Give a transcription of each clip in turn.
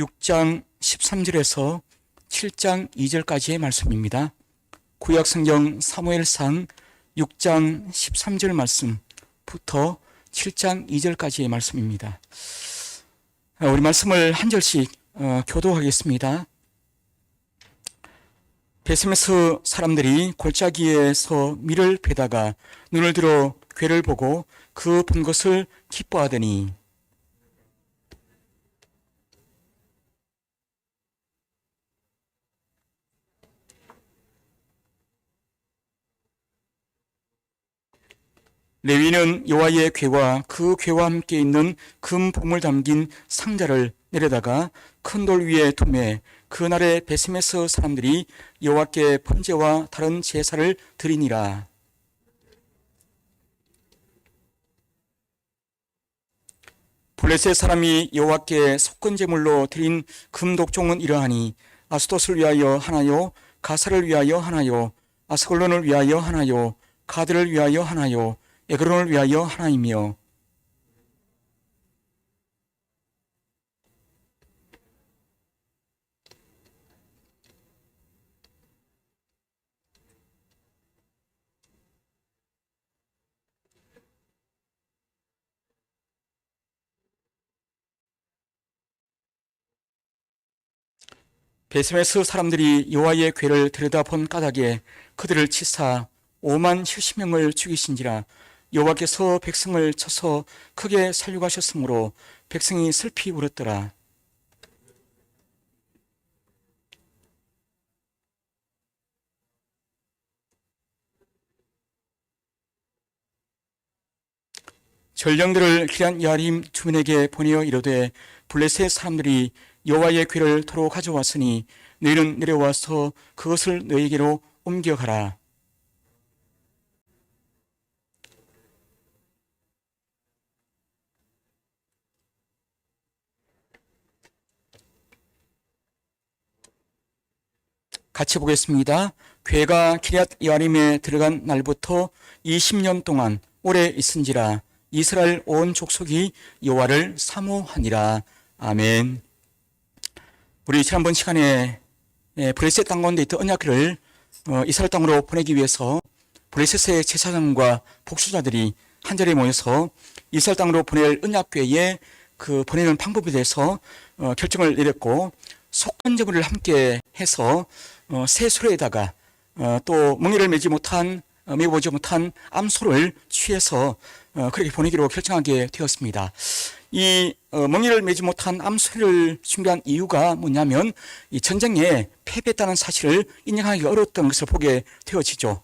6장 13절에서 7장 2절까지의 말씀입니다. 구약 성경 사무엘상 6장 13절 말씀부터 7장 2절까지의 말씀입니다. 어, 우리 말씀을 한 절씩 어, 교도하겠습니다. 베스메스 사람들이 골짜기에서 밀을 베다가 눈을 들어 괴를 보고 그 본 것을 기뻐하더니 레위는 여호와의 궤와 그 궤와 함께 있는 금 보물 담긴 상자를 내려다가 큰 돌 위에 두매 그날에 베스메스 사람들이 여호와께 번제와 다른 제사를 드리니라. 블레셋 사람이 여호와께 속건 제물로 드린 금 독종은 이러하니 아스토스를 위하여 하나요? 가사를 위하여 하나요? 아스골론을 위하여 하나요? 가드를 위하여 하나요 에그론을 위하여 하나이며 베스메스 사람들이 여호와의 궤를 들여다본 까닭에 그들을 치사 5만 70명을 죽이신지라 여호와께서 백성을 쳐서 크게 살려가셨으므로 백성이 슬피 울었더라. 전령들을 기란 야림 주민에게 보내어 이르되 블레셋 사람들이 여호와의 궤를 도로 가져왔으니 너희는 내려와서 그것을 너희에게로 옮겨가라. 같이 보겠습니다. 괴가 기럇 여림에 들어간 날부터 20년 동안 오래 있은지라 이스라엘 온 족속이 여호와를 사모하니라. 아멘. 우리 지난번 시간에 예, 브레셋 땅 가운데 있던 언약궤를 어, 이스라엘 땅으로 보내기 위해서 브레셋의 제사장과 복수자들이 한 자리에 모여서 이스라엘 땅으로 보낼 언약궤에 그 보내는 방법에 대해서 어, 결정을 내렸고 속건제물을 함께 해서 어, 새 수레에다가 어, 또 멍에를 매지 못한 어, 매보지 못한 암소를 취해서 어, 그렇게 보내기로 결정하게 되었습니다. 이 어, 멍에를 매지 못한 암소를 준비한 이유가 뭐냐면 이 전쟁에 패배했다는 사실을 인정하기 어려웠던 것을 보게 되어지죠.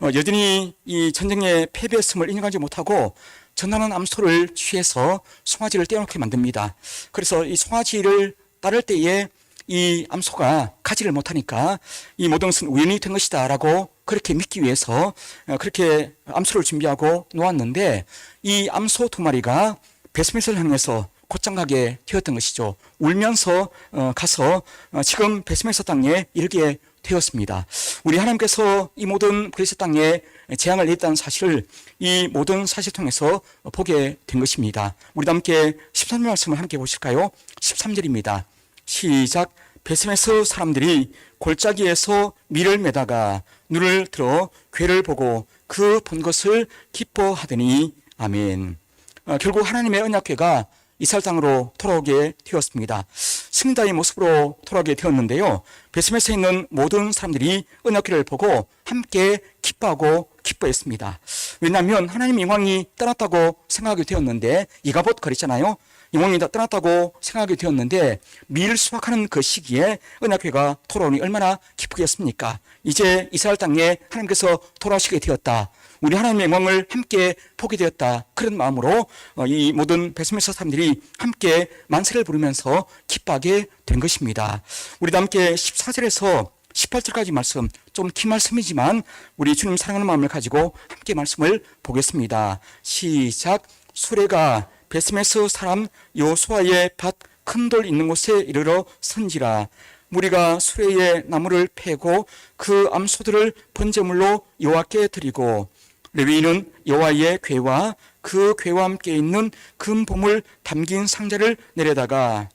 어, 여전히 이 전쟁에 패배했음을 인정하지 못하고 전하는 암소를 취해서 송아지를 떼어놓게 만듭니다. 그래서 이 송아지를 따를 때에 이 암소가 가지를 못하니까 이 모든 것은 우연이 된 것이다라고 그렇게 믿기 위해서 어, 그렇게 암소를 준비하고 놓았는데 이 암소 두 마리가 베스메스를 향해서 곧장 가게 되었던 것이죠. 울면서 어, 가서 어, 지금 베스메스 땅에 이르게 되었습니다. 우리 하나님께서 이 모든 그리스 땅에 재앙을 내렸다는 사실을 이 모든 사실 통해서 보게 된 것입니다. 우리 함께 13절 말씀을 함께 보실까요? 13절입니다. 시작. 베스메스 사람들이 골짜기에서 밀을 매다가 눈을 들어 괴를 보고 그 본 것을 기뻐하더니 아멘. 어, 결국 하나님의 언약궤가 이스라엘 땅으로 돌아오게 되었습니다. 승리자의 모습으로 돌아오게 되었는데요. 베스메스에 있는 모든 사람들이 언약궤를 보고 함께 기뻐하고 기뻐했습니다. 왜냐하면 하나님 영광이 떠났다고 생각하게 되었는데 이가봇 거리잖아요. 영혼이 다 떠났다고 생각하게 되었는데 밀 수확하는 그 시기에 은하교가 돌아오니 얼마나 기쁘겠습니까? 이제 이스라엘 땅에 하나님께서 돌아오시게 되었다. 우리 하나님의 영광을 함께 보게 되었다. 그런 마음으로 어, 이 모든 베스메스 사람들이 함께 만세를 부르면서 기뻐하게 된 것입니다. 우리도 함께 14절에서 18절까지 말씀 좀 긴 말씀이지만 우리 주님 사랑하는 마음을 가지고 함께 말씀을 보겠습니다. 시작 수레가 베스메스 사람 요수아의 밭 큰 돌 있는 곳에 이르러 선지라. 무리가 수레에 나무를 패고 그 암소들을 번제물로 여호와께 드리고 레위인은 여호와의 궤와 그 궤와 함께 있는 금 보물 담긴 상자를 내려다가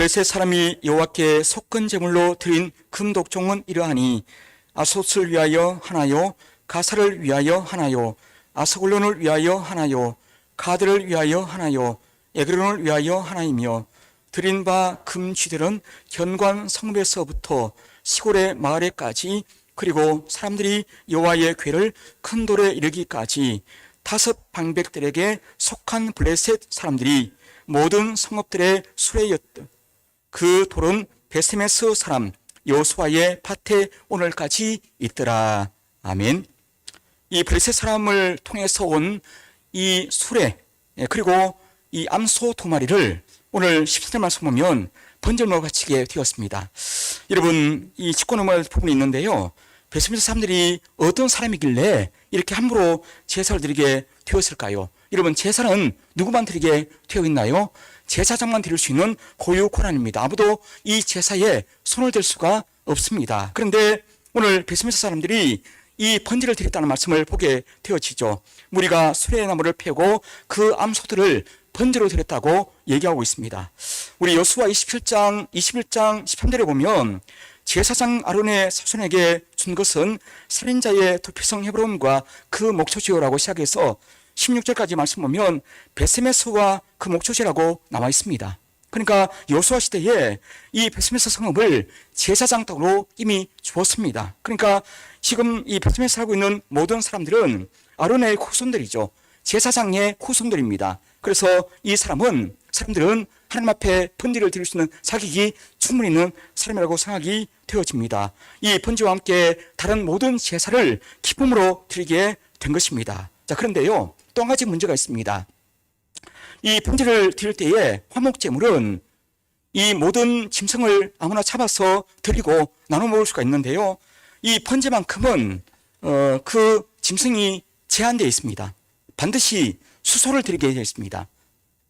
블레셋 사람이 여호와께 속건 제물로 드린 금독종은 이러하니 아소스를 위하여 하나요? 가사를 위하여 하나요? 아스골론을 위하여 하나요? 가드를 위하여 하나요? 에그론을 위하여 하나이며 드린 바 금쥐들은 현관 성배서부터 시골의 마을에까지 그리고 사람들이 여호와의 궤를 큰 돌에 이르기까지 다섯 방백들에게 속한 블레셋 사람들이 모든 성읍들의 수레였다. 그 돌은 베세메스 사람 여호수아의 밭에 오늘까지 있더라. 아멘. 이 블레셋 사람을 통해서 온 이 수레 예, 그리고 이 암소 두 마리를 오늘 14절 말씀 보면 번절로 바치게 되었습니다. 여러분 이 짚고 넘어갈 부분이 있는데요. 베스메스 사람들이 어떤 사람이길래 이렇게 함부로 제사를 드리게 되었을까요? 여러분 제사는 누구만 드리게 되어 있나요? 제사장만 드릴 수 있는 고유 권한입니다. 아무도 이 제사에 손을 댈 수가 없습니다. 그런데 오늘 베스메스 사람들이 이 번제를 드렸다는 말씀을 보게 되어지죠. 우리가 수레나무를 패고 그 암소들을 번제로 드렸다고 얘기하고 있습니다. 우리 여수와 27장, 21장 13절에 보면 제사장 아론의 사손에게 준 것은 살인자의 도피성 헤브론과 그 목초지요라고 시작해서 16절까지 말씀 보면 베스메스와 그 목초지라고 나와 있습니다. 그러니까 여수아 시대에 이 베스메스 성읍을 제사장 땅으로 이미 주었습니다. 그러니까 지금 이 베스메스 살고 있는 모든 사람들은 아론의 후손들이죠. 제사장의 후손들입니다. 그래서 이 사람은 사람들은 하나님 앞에 번제를 드릴 수 있는 자격이 충분히 있는 사람이라고 생각이 되어집니다. 이 번제와 함께 다른 모든 제사를 기쁨으로 드리게 된 것입니다. 자, 그런데요. 또 한 가지 문제가 있습니다. 이 번제를 드릴 때에 화목제물은 이 모든 짐승을 아무나 잡아서 드리고 나눠 먹을 수가 있는데요. 이 번제만큼은 어, 그 짐승이 제한되어 있습니다. 반드시 수소를 드리게 되어 있습니다.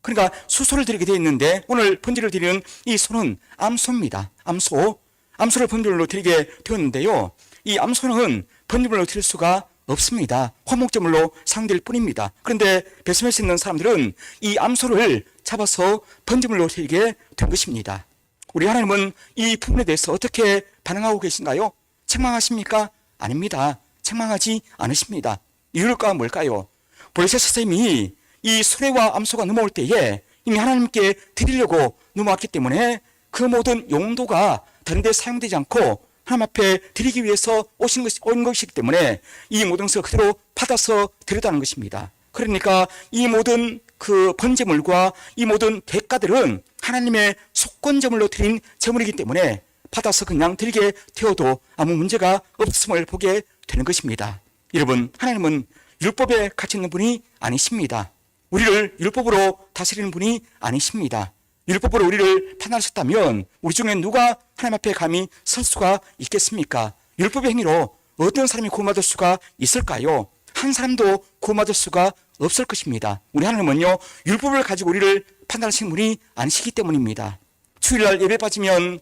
그러니까 수소를 드리게 되어 있는데 오늘 번제를 드리는 이 소는 암소입니다. 암소. 암소를 번제로 드리게 되었는데요. 이 암소는 번제물로 드릴 수가 없습니다. 화목제물로 상될 뿐입니다. 그런데 베스메스 있는 사람들은 이 암소를 잡아서 번제물로 드리게 된 것입니다. 우리 하나님은 이 부분에 대해서 어떻게 반응하고 계신가요? 책망하십니까? 아닙니다. 책망하지 않으십니다. 이유가 뭘까요? 블레셋 선생님이 이 수레와 암소가 넘어올 때에 이미 하나님께 드리려고 넘어왔기 때문에 그 모든 용도가 다른 데 사용되지 않고 하나님 앞에 드리기 위해서 오신 것이, 온 것이기 때문에 이 모든 것을 그대로 받아서 드렸다는 것입니다. 그러니까 이 모든 그 번제물과 이 모든 대가들은 하나님의 속건제물로 드린 제물이기 때문에 받아서 그냥 드리게 되어도 아무 문제가 없음을 보게 되는 것입니다. 여러분, 하나님은 율법에 갇혀 있는 분이 아니십니다. 우리를 율법으로 다스리는 분이 아니십니다. 율법으로 우리를 판단하셨다면 우리 중에 누가 하나님 앞에 감히 설 수가 있겠습니까? 율법의 행위로 어떤 사람이 구원받을 수가 있을까요? 한 사람도 구원받을 수가 없을 것입니다. 우리 하나님은요, 율법을 가지고 우리를 판단하시는 분이 아니시기 때문입니다. 주일날 예배 빠지면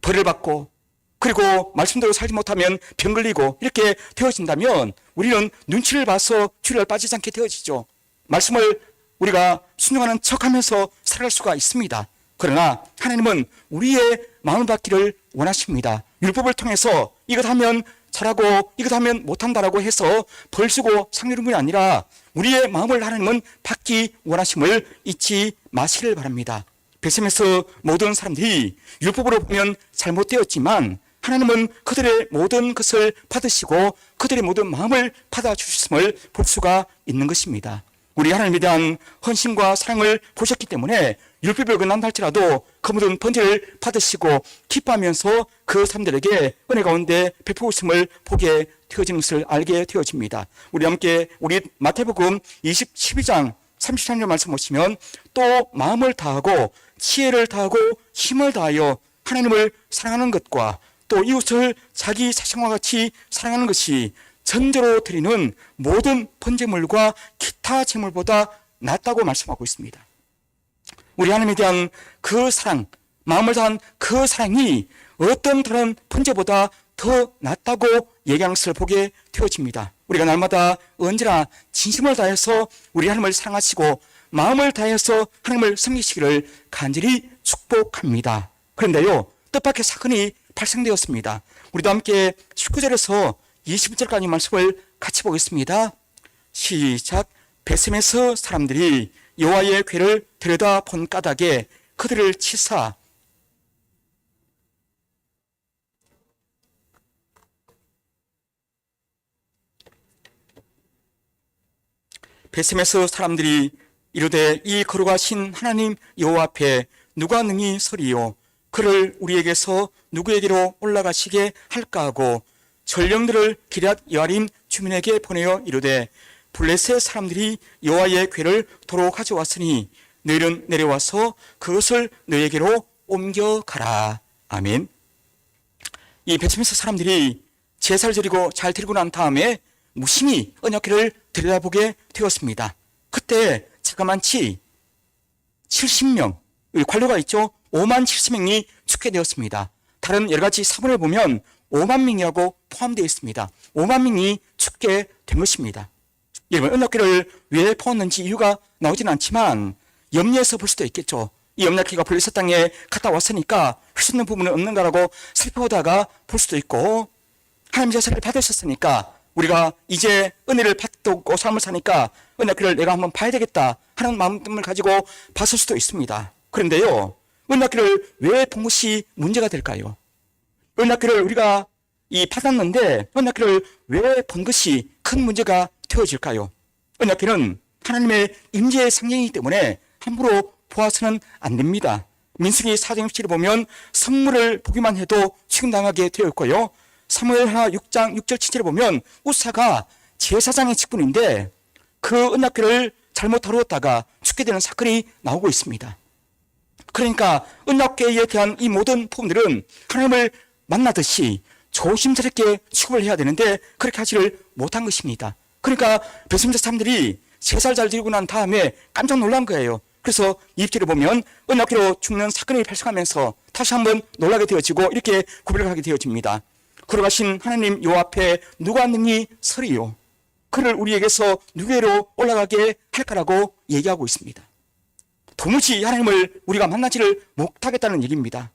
벌을 받고 그리고 말씀대로 살지 못하면 병 걸리고 이렇게 되어진다면 우리는 눈치를 봐서 주일날 빠지지 않게 되어지죠. 말씀을 우리가 순종하는 척하면서 살아갈 수가 있습니다. 그러나 하나님은 우리의 마음을 받기를 원하십니다. 율법을 통해서 이것 하면 잘하고 이것 하면 못한다라고 해서 벌 주고 상주는 분이 아니라 우리의 마음을 하나님은 받기 원하심을 잊지 마시길 바랍니다. 베셈에서 모든 사람들이 율법으로 보면 잘못되었지만 하나님은 그들의 모든 것을 받으시고 그들의 모든 마음을 받아주셨음을 볼 수가 있는 것입니다. 우리 하나님에 대한 헌신과 사랑을 보셨기 때문에 율법을 어긋난다 할지라도 그 모든 번제를 받으시고 기뻐하면서 그 사람들에게 은혜 가운데 베푸심을 보게 되어지는 것을 알게 되어집니다. 우리 함께 우리 마태복음 20, 12장 33절 말씀 보시면 또 마음을 다하고 지혜를 다하고 힘을 다하여 하나님을 사랑하는 것과 또 이웃을 자기 자신과 같이 사랑하는 것이 전제로 드리는 모든 번제물과 기타 제물보다 낫다고 말씀하고 있습니다. 우리 하나님에 대한 그 사랑, 마음을 다한 그 사랑이 어떤 다른 번제보다 더 낫다고 얘기하는 보게 되어집니다. 우리가 날마다 언제나 진심을 다해서 우리 하나님을 사랑하시고 마음을 다해서 하나님을 섬기시기를 간절히 축복합니다. 그런데요, 뜻밖의 사건이 발생되었습니다. 우리도 함께 19절에서 20절까지 말씀을 같이 보겠습니다. 시작. 베셈에서 사람들이 여호와의 괴를 들여다 본 까닭에 그들을 치사 베셈에서 사람들이 이르되 이 거룩하신 하나님 여호와 앞에 누가 능히 서리요 그를 우리에게서 누구에게로 올라가시게 할까 하고 전령들을 기럇 여아림 주민에게 보내어 이르되 블레셋 사람들이 여호와의 괴를 도로 가져왔으니 너희는 내려와서 그것을 너희에게로 옮겨가라 아멘 이 베트메스 사람들이 제사를 드리고 잘 드리고 난 다음에 무심히 언약궤를 들여다보게 되었습니다. 그때 자그만치 70명 관료가 있죠. 5만 70명이 죽게 되었습니다. 다른 여러 가지 사본을 보면 5만 명이라고 포함되어 있습니다. 5만 명이 죽게 된 것입니다. 여러분 언약궤를 왜 퍼왔는지 이유가 나오진 않지만 염려해서 볼 수도 있겠죠. 이 염라키가 블레셋 땅에 갔다 왔으니까 휘젓는 부분은 없는가라고 살펴보다가 볼 수도 있고 하나님 제사를 받으셨으니까 우리가 이제 은혜를 받고 삶을 사니까 은혜를 내가 한번 봐야 되겠다 하는 마음을 가지고 봤을 수도 있습니다. 그런데요, 은혜를 왜 본 것이 문제가 될까요? 은혜를 우리가 이 받았는데 은혜를 왜본 것이 큰 문제가 되어질까요? 은혜는 하나님의 임재의 상징이기 때문에 함부로 보아서는 안 됩니다. 민수기 4장 17을 보면 선물을 보기만 해도 취급당하게 되었고요. 사무엘하 6장 6절 7절을 보면 우사가 제사장의 직분인데 그 은약궤를 잘못 다루었다가 죽게 되는 사건이 나오고 있습니다. 그러니까 은약궤에 대한 이 모든 부분들은 하나님을 만나듯이 조심스럽게 취급을 해야 되는데 그렇게 하지를 못한 것입니다. 그러니까 배심자 사람들이 제사를 잘 드리고 난 다음에 깜짝 놀란 거예요. 그래서 입절을 보면 은약궤로 죽는 사건이 발생하면서 다시 한번 놀라게 되어지고 이렇게 구별을 하게 되어집니다. 걸어가신 하나님 요 앞에 누가 능히 서리요? 그를 우리에게서 누구로 올라가게 할까라고 얘기하고 있습니다. 도무지 하나님을 우리가 만나지를 못하겠다는 얘기입니다.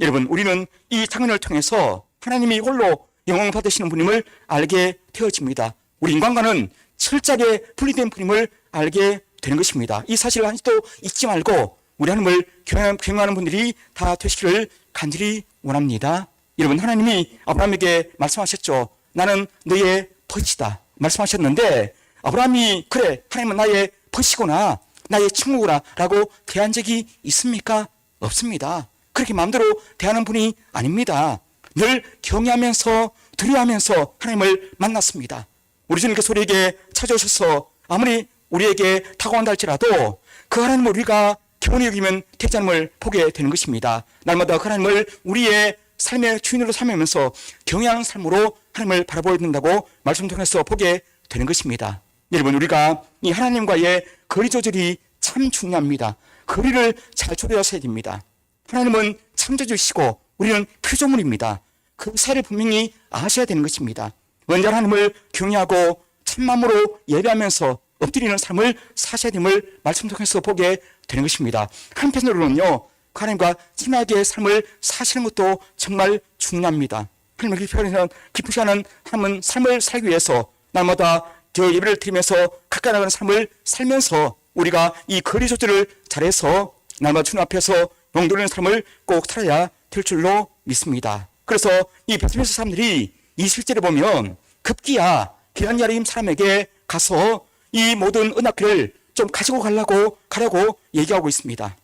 여러분, 우리는 이 장면을 통해서 하나님이 홀로 영광 받으시는 분임을 알게 되어집니다. 우리 인간과는 철저하게 분리된 분임을 알게 되는 것입니다. 이 사실을 한시도 잊지 말고 우리 하나님을 경외하는 분들이 다 되시기를 간절히 원합니다. 여러분 하나님이 아브라함에게 말씀하셨죠. 나는 너의 벗이다 말씀하셨는데 아브라함이 그래 하나님은 나의 벗이구나 나의 친구구나 라고 대한 적이 있습니까? 없습니다. 그렇게 마음대로 대하는 분이 아닙니다. 늘 경외하면서 두려워하면서 하나님을 만났습니다. 우리 주님께서 우리에게 찾아오셔서 아무리 우리에게 다가온다 할지라도 그 하나님을 우리가 경원히 여기면 되지 않음을 보게 되는 것입니다. 날마다 그 하나님을 우리의 삶의 주인으로 삼으면서 경외하는 삶으로 하나님을 바라보야 된다고 말씀 통해서 보게 되는 것입니다. 여러분 우리가 이 하나님과의 거리 조절이 참 중요합니다. 거리를 잘 조절하셔야 됩니다. 하나님은 창조주시고 우리는 표조물입니다. 그 사를 분명히 아셔야 되는 것입니다. 먼저 하나님을 경외하고 참마음으로 예배하면서 엎드리는 삶을 사셔야 됨을 말씀 통해서 보게 되는 것입니다. 한편으로는요, 하나님과 친하게 삶을 사시는 것도 정말 중요합니다. 하나님을 기쁘시하는, 기쁘시하는 하나님은 삶을 살기 위해서 날마다 저 예배를 드리면서 가까이 나가는 삶을 살면서 우리가 이 거리 조절을 잘해서 날마다 주님 앞에서 용도리는 삶을 꼭 살아야 될 줄로 믿습니다. 그래서 이 베트메스 사람들이 이 실제를 보면 급기야 기란야림 사람에게 가서 이 모든 은학교를 좀 가지고 가려고 가려고 얘기하고 있습니다.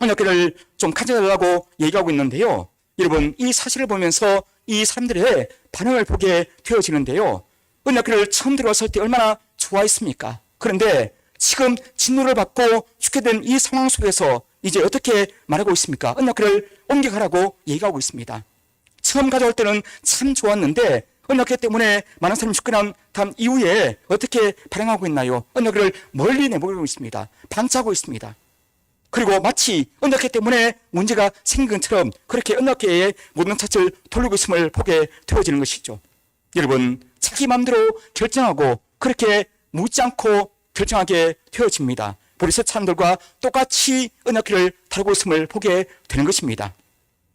언약궤를 좀 가져달라고 얘기하고 있는데요. 여러분 이 사실을 보면서 이 사람들의 반응을 보게 되어지는데요. 언약궤를 처음 들어왔을 때 얼마나 좋아했습니까? 그런데 지금 진노를 받고 죽게 된 이 상황 속에서 이제 어떻게 말하고 있습니까? 언약궤를 옮겨가라고 얘기하고 있습니다. 처음 가져올 때는 참 좋았는데 언약궤 때문에 많은 사람이 죽고 난 이후에 어떻게 반응하고 있나요? 언약궤를 멀리 내보내고 있습니다. 반짝하고 있습니다. 그리고 마치 언약궤 때문에 문제가 생긴 것처럼 그렇게 언약궤의 모든 탓을 돌리고 있음을 보게 되어지는 것이죠. 여러분, 자기 마음대로 결정하고 그렇게 묻지 않고 결정하게 되어집니다. 보리셋 사람들과 똑같이 언약궤를 다루고 있음을 보게 되는 것입니다.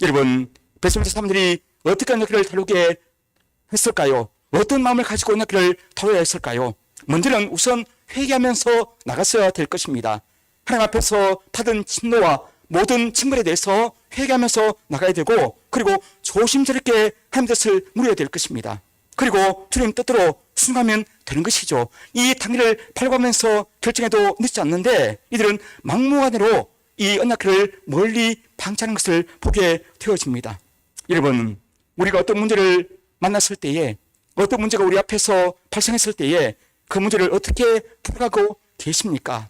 여러분, 베스메스 사람들이 어떻게 언약궤를 다루게 했을까요? 어떤 마음을 가지고 언약궤를 다뤄야 했을까요? 먼저는 우선 회개하면서 나갔어야 될 것입니다. 하나님 앞에서 받은 진노와 모든 징벌에 대해서 회개하면서 나가야 되고 그리고 조심스럽게 하나님 뜻을 물어야 될 것입니다. 그리고 주님 뜻대로 순종하면 되는 것이죠. 이 당일을 발과하면서 결정해도 늦지 않는데 이들은 막무가내로 이 언약궤를 멀리 방치하는 것을 보게 되어집니다. 여러분, 우리가 어떤 문제를 만났을 때에 어떤 문제가 우리 앞에서 발생했을 때에 그 문제를 어떻게 풀어가고 계십니까?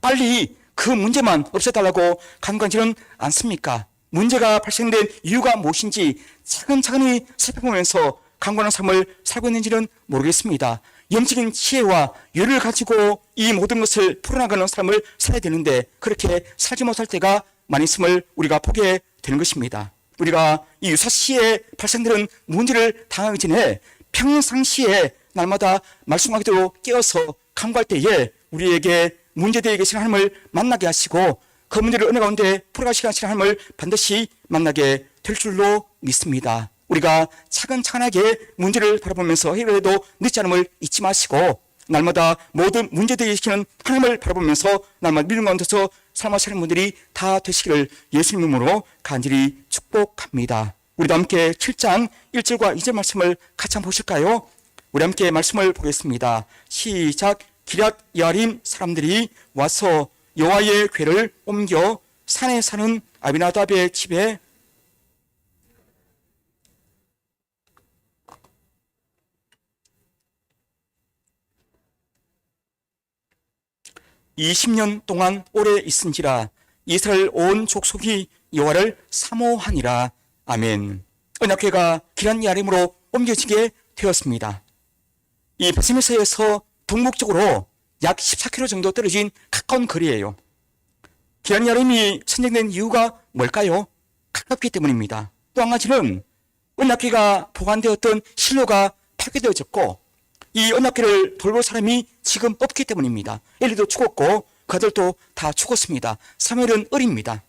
빨리 그 문제만 없애달라고 간과하지는 않습니까? 문제가 발생된 이유가 무엇인지 차근차근히 살펴보면서 강건한 삶을 살고 있는지는 모르겠습니다. 영적인 지혜와 여를 가지고 이 모든 것을 풀어나가는 삶을 살아야 되는데 그렇게 살지 못할 때가 많이 있음을 우리가 보게 되는 것입니다. 우리가 이 유사시에 발생되는 문제를 당하기 전에 평상시에 날마다 말씀하기대로 깨어서 간구할 때에 우리에게 문제되어 계신 하나님을 만나게 하시고 그 문제를 은혜 가운데 풀어가시게 하시는 하나님을 반드시 만나게 될 줄로 믿습니다. 우리가 차근차근하게 문제를 바라보면서 해결해도 늦지 않음을 잊지 마시고 날마다 모든 문제되어 계시는 하나님을 바라보면서 날마다 믿음 가운데서 삶하시는 분들이 다 되시기를 예수님 이름으로 간절히 축복합니다. 우리도 함께 7장 1절과 2절 말씀을 같이 한번 보실까요? 우리 함께 말씀을 보겠습니다. 시작. 기랏 야림 사람들이 와서 여호와의 궤를 옮겨 산에 사는 아비나답의 집에 20년 동안 오래 있은지라 이스라엘 온 족속이 여호와를 사모하니라. 아멘. 언약궤가 기란 야림으로 옮겨지게 되었습니다. 이 베스메스에서 동북쪽으로 약 14km 정도 떨어진 가까운 거리예요. 기란 야림이 선정된 이유가 뭘까요? 가깝기 때문입니다. 또 한 가지는 언약궤가 보관되었던 실로가 파괴되어졌고 이 언약궤를 돌볼 사람이 지금 없기 때문입니다. 엘리도 죽었고 그들도 다 죽었습니다. 사무엘은 어립니다.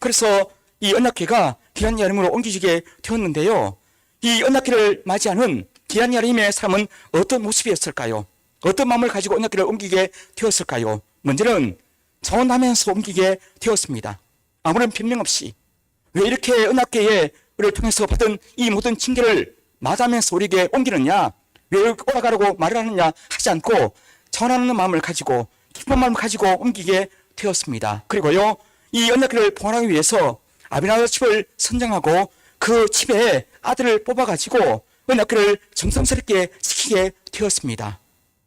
그래서 이 언약궤가 기란 야림으로 옮기지게 되었는데요. 이 언약궤를 맞이하는 기란 야림의 사람은 어떤 모습이었을까요? 어떤 마음을 가지고 언약궤를 옮기게 되었을까요? 먼저는 자원하면서 옮기게 되었습니다. 아무런 변명 없이 왜 이렇게 언약궤를 통해서 받은 이 모든 징계를 맞으면서 우리에게 옮기느냐? 왜 올라가라고 말을 하느냐 하지 않고 전하는 마음을 가지고 기쁜 마음을 가지고 옮기게 되었습니다. 그리고요, 이 언약궤를 보관하기 위해서 아비나의 집을 선정하고 그 집에 아들을 뽑아가지고 언약궤를 정성스럽게 지키게 되었습니다.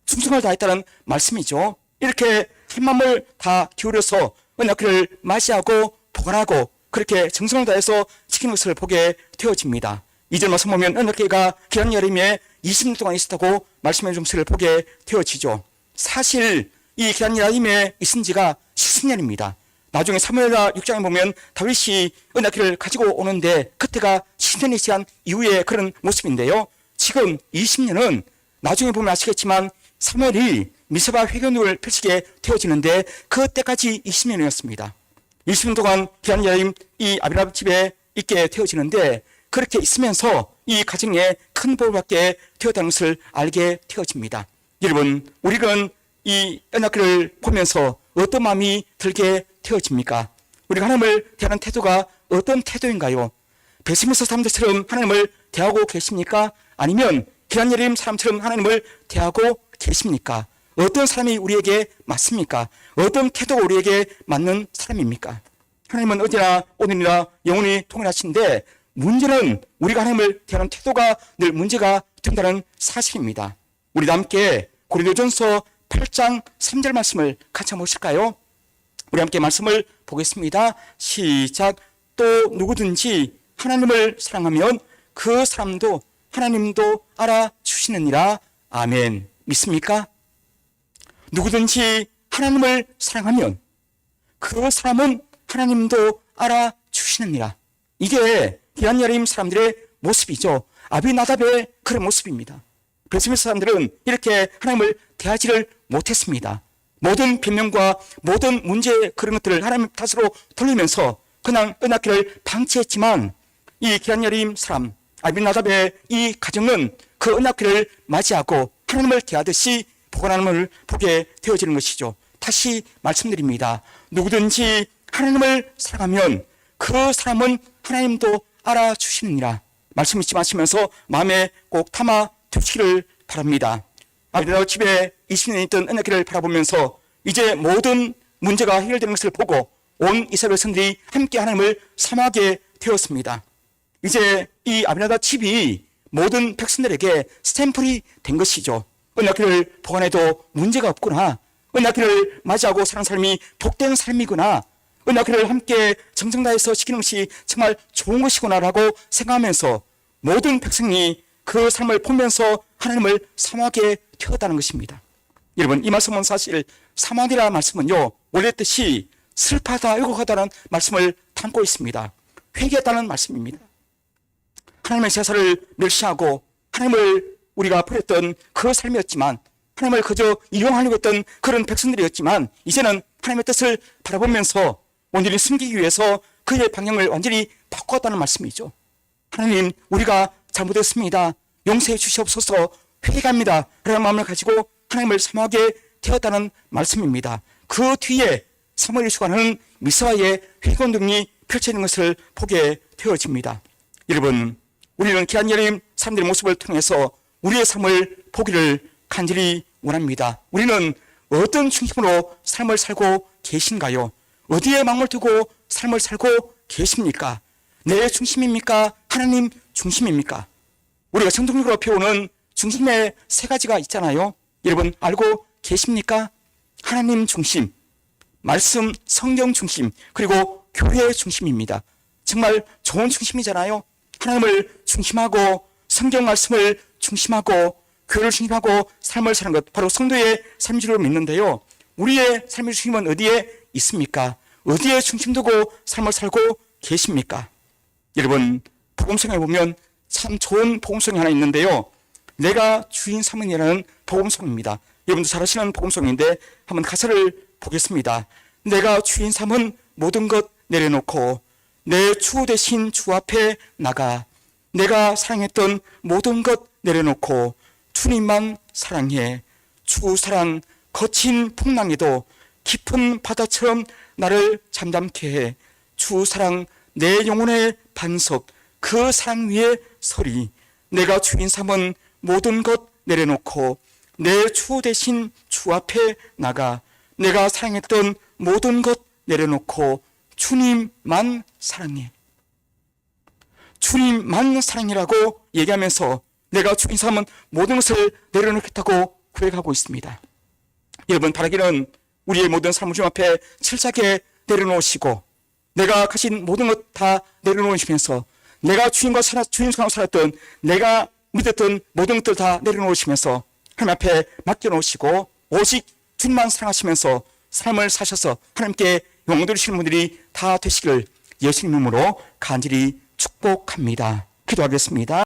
충성을 다했다는 말씀이죠. 이렇게 한 마음을 다 기울여서 언약궤를 맞이하고 보관하고 그렇게 정성을 다해서 지키는 것을 보게 되어집니다. 이절 말씀 보면 언약궤가 기한 여름에 20년 동안 있었다고 말씀해 줌수를 보게 되어지죠. 사실 이 여름에 있은 지가 10년입니다. 나중에 사무엘하 6장에 보면 다윗이 은하기를 가지고 오는데 그때가 10년이 지난 이후의 그런 모습인데요. 지금 20년은 나중에 보면 아시겠지만 사무엘이 미스바 회견을 펼치게 되어지는데 그때까지 20년이었습니다. 20년 동안 여임 이 아비람 집에 있게 되어지는데 그렇게 있으면서 이 가정에 큰 받게 되었다는 것을 알게 되어집니다. 여러분, 우리는 이 연합교를 보면서 어떤 마음이 들게 되어집니까? 우리가 하나님을 대하는 태도가 어떤 태도인가요? 베스미스 사람들처럼 하나님을 대하고 계십니까? 아니면 기란예림 사람처럼 하나님을 대하고 계십니까? 어떤 사람이 우리에게 맞습니까? 어떤 태도가 우리에게 맞는 사람입니까? 하나님은 어디나 오늘이나 영원히 통일하신데 문제는 우리가 하나님을 대하는 태도가 늘 문제가 된다는 사실입니다. 우리도 함께 고린도전서 8장 3절 말씀을 같이 한번 보실까요? 우리 함께 말씀을 보겠습니다. 시작. 또 누구든지 하나님을 사랑하면 그 사람도 하나님도 알아주시느니라. 아멘. 믿습니까? 누구든지 하나님을 사랑하면 그 사람은 하나님도 알아주시느니라. 이게 기란여림 사람들의 모습이죠. 아비나답의 그런 모습입니다. 베스메 사람들은 이렇게 하나님을 대하지를 못했습니다. 모든 변명과 모든 문제 그런 것들을 하나님 탓으로 돌리면서 그냥 은하기를 방치했지만 이 기한여림 사람 아비나답의 이 가정은 그 은하기를 맞이하고 하나님을 대하듯이 보관하는을 보게 되어지는 것이죠. 다시 말씀드립니다. 누구든지 하나님을 사랑하면 그 사람은 하나님도 알아주시느니라. 말씀 잊지 마시면서 마음에 꼭 담아 두시기를 바랍니다. 아비나답 집에 20년 있던 은하기를 바라보면서 이제 모든 문제가 해결되는 것을 보고 온 이스라엘 백성들이 함께 하나님을 사모하게 되었습니다. 이제 이 아비나답 집이 모든 백성들에게 스탬플이 된 것이죠. 은하기를 보관해도 문제가 없구나. 은하기를 맞이하고 사는 삶이 복된 삶이구나. 은하기를 함께 정성 다해서 지키는 것이 정말 좋은 것이구나라고 생각하면서 모든 백성이 그 삶을 보면서 하나님을 사모하게 되었다는 것입니다. 여러분 이 말씀은 사실 사모하리라 말씀은요 원래 뜻이 슬퍼하다 왜곡하다는 말씀을 담고 있습니다. 회개했다는 말씀입니다. 하나님의 제사를 멸시하고 하나님을 우리가 버렸던 그 삶이었지만 하나님을 그저 이용하려고 했던 그런 백성들이었지만 이제는 하나님의 뜻을 바라보면서 온전히 숨기기 위해서 그의 방향을 완전히 바꿨다는 말씀이죠. 하나님 우리가 잘못했습니다. 용서해 주시옵소서 회개합니다. 라는 마음을 가지고 하나님을 사모하게 되었다는 말씀입니다. 그 뒤에 사무엘 주관은 미스와의 회건등이 펼쳐지는 것을 보게 되어집니다. 여러분 우리는 귀한 여림 사람들의 모습을 통해서 우리의 삶을 보기를 간절히 원합니다. 우리는 어떤 중심으로 삶을 살고 계신가요? 어디에 마음을 두고 삶을 살고 계십니까? 내 중심입니까? 하나님 중심입니까? 우리가 정통적으로 배우는 중심의 세 가지가 있잖아요. 여러분 알고 계십니까? 하나님 중심, 말씀, 성경 중심, 그리고 교회 중심입니다. 정말 좋은 중심이잖아요. 하나님을 중심하고 성경 말씀을 중심하고 교회를 중심하고 삶을 사는 것 바로 성도의 삶줄을 믿는데요. 우리의 삶의 중심은 어디에 있습니까? 어디에 중심 두고 삶을 살고 계십니까? 여러분 복음성에 보면 참 좋은 복음성이 하나 있는데요. 내가 주인 삼은이라는 복음성입니다. 여러분도 잘 아시는 복음성인데 한번 가사를 보겠습니다. 내가 주인 삼은 모든 것 내려놓고 내 주 대신 주 앞에 나가 내가 사랑했던 모든 것 내려놓고 주님만 사랑해 주 사랑 거친 풍랑에도 깊은 바다처럼 나를 잠잠케 해. 주 사랑 내 영혼의 반석 그 사랑 위에 서리. 내가 주인 삼은 모든 것 내려놓고 내 주 대신 주 앞에 나가. 내가 사랑했던 모든 것 내려놓고 주님만 사랑해. 주님만 사랑이라고 얘기하면서 내가 주인 삼은 모든 것을 내려놓겠다고 고백하고 있습니다. 여러분 바라기는 우리의 모든 주 앞에 철저하게 내려놓으시고 내가 가진 모든 것 다 내려놓으시면서 내가 주인과 살았, 주인과 살았던 내가 믿었던 모든 것들 다 내려놓으시면서 하나님 앞에 맡겨놓으시고 오직 주님만 사랑하시면서 삶을 사셔서 하나님께 영광 돌리시는 분들이 다 되시기를 예수님 이름으로 간절히 축복합니다. 기도하겠습니다.